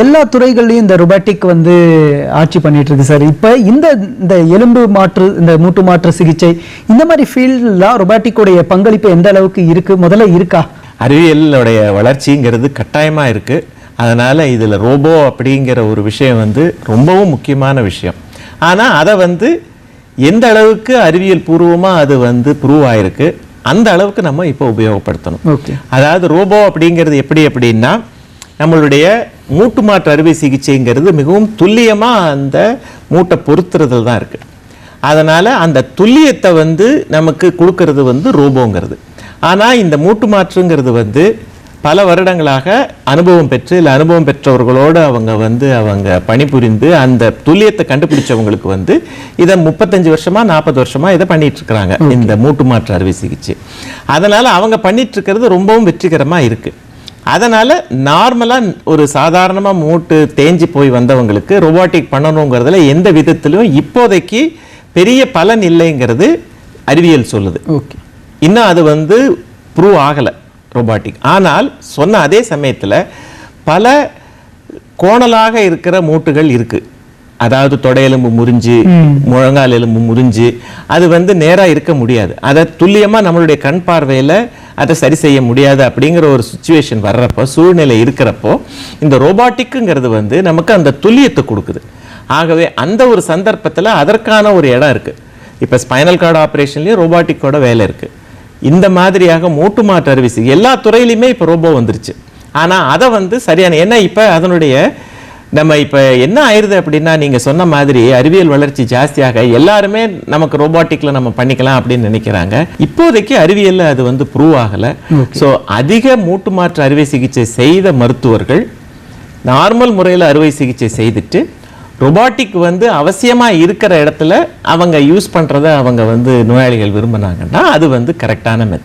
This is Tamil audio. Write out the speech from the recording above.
எல்லா துறைகள்லையும் இந்த ரொபாட்டிக் வந்து ஆட்சி பண்ணிட்டு இருக்கு சார். இப்போ இந்த இந்த எலும்பு மாற்று இந்த மூட்டு மாற்று சிகிச்சை இந்த மாதிரி ஃபீல்ட்லாம் ரொபாட்டிக்குடைய பங்களிப்பு எந்த அளவுக்கு இருக்கு? முதல்ல இருக்கா? அறிவியலுடைய வளர்ச்சிங்கிறது கட்டாயமாக இருக்குது அதனால் இதில் ரோபோ அப்படிங்கிற ஒரு விஷயம் வந்து ரொம்பவும் முக்கியமான விஷயம். ஆனால் அதை வந்து எந்த அளவுக்கு அறிவியல் பூர்வமாக அது வந்து ப்ரூவ் ஆயிருக்கு அந்த அளவுக்கு நம்ம இப்போ உபயோகப்படுத்தணும். ஓகே. அதாவது ரோபோ அப்படிங்கிறது எப்படி அப்படின்னா நம்மளுடைய மூட்டு மாற்று அறுவை சிகிச்சைங்கிறது மிகவும் துல்லியமாக அந்த மூட்டை பொருத்துறதுல தான் இருக்குது அதனால் அந்த துல்லியத்தை வந்து நமக்கு கொடுக்கறது வந்து ரோபோங்கிறது. ஆனால் இந்த மூட்டு மாற்றுங்கிறது வந்து பல வருடங்களாக அனுபவம் பெற்று இல்லை அனுபவம் பெற்றவர்களோடு அவங்க வந்து அவங்க பணிபுரிந்து அந்த துல்லியத்தை கண்டுபிடிச்சவங்களுக்கு வந்து இதை முப்பத்தஞ்சு வருஷமா நாற்பது வருஷமா இதை பண்ணிட்டு இருக்கிறாங்க இந்த மூட்டு மாற்று அறுவை சிகிச்சை. அதனால அவங்க பண்ணிட்டு இருக்கிறது ரொம்பவும் வெற்றிகரமா இருக்கு. அதனால நார்மலா ஒரு சாதாரணமா மூட்டு தேஞ்சு போய் வந்தவங்களுக்கு ரொபாட்டிக் பண்ணணுங்கிறதுல எந்த விதத்திலும் இப்போதைக்கு பெரிய பலன் இல்லைங்கிறது அறிவியல் சொல்லுது. ஓகே. இன்னும் அது வந்து ப்ரூவ் ஆகலை ரொபாட்டிக் ஆனால் சொன்ன அதே சமயத்தில் பல கோணலாக இருக்கிற மூட்டுகள் இருக்கு. அதாவது தொடையெலும்பு முறிஞ்சு முழங்கால் எலும்பு முறிஞ்சு அது வந்து நேரா இருக்க முடியாது. அதை துல்லியமா நம்மளுடைய கண் பார்வையில அதை சரி செய்ய முடியாது அப்படிங்கிற ஒரு சுச்சுவேஷன் வர்றப்போ சூழ்நிலை இருக்கிறப்போ இந்த ரோபாட்டிக்குங்கிறது வந்து நமக்கு அந்த துல்லியத்தை கொடுக்குது. ஆகவே அந்த ஒரு சந்தர்ப்பத்தில் அதற்கான ஒரு இடம் இருக்குது இப்போ ஸ்பைனல் கார்டு ஆப்ரேஷன்லேயும் ரோபாட்டிக்கோட வேலை இருக்குது இந்த மாதிரியாக மூட்டு மாற்று அறுவை எல்லா துறையிலையுமே இப்போ ரோபோ வந்துருச்சு. ஆனால் அதை வந்து சரியான ஏன்னா இப்போ அதனுடைய நம்ம இப்போ என்ன ஆயிருது அப்படின்னா நீங்க சொன்ன மாதிரி அறிவியல் வளர்ச்சி ஜாஸ்தியாக எல்லாருமே நமக்கு ரோபாட்டிக்ல நம்ம பண்ணிக்கலாம் அப்படின்னு நினைக்கிறாங்க. இப்போதைக்கு அறிவியல்ல அது வந்து ப்ரூவ் ஆகல. ஸோ அதிக மூட்டு மாற்று அறுவை சிகிச்சை செய்த மருத்துவர்கள் நார்மல் முறையில் அறுவை சிகிச்சை செய்துட்டு ரொபாட்டிக் வந்து அவசியமா இருக்கிற இடத்துல அவங்க யூஸ் பண்றத அவங்க வந்து நோயாளிகள் விரும்பினாங்கன்னா அது வந்து கரெக்டான மெத்தட்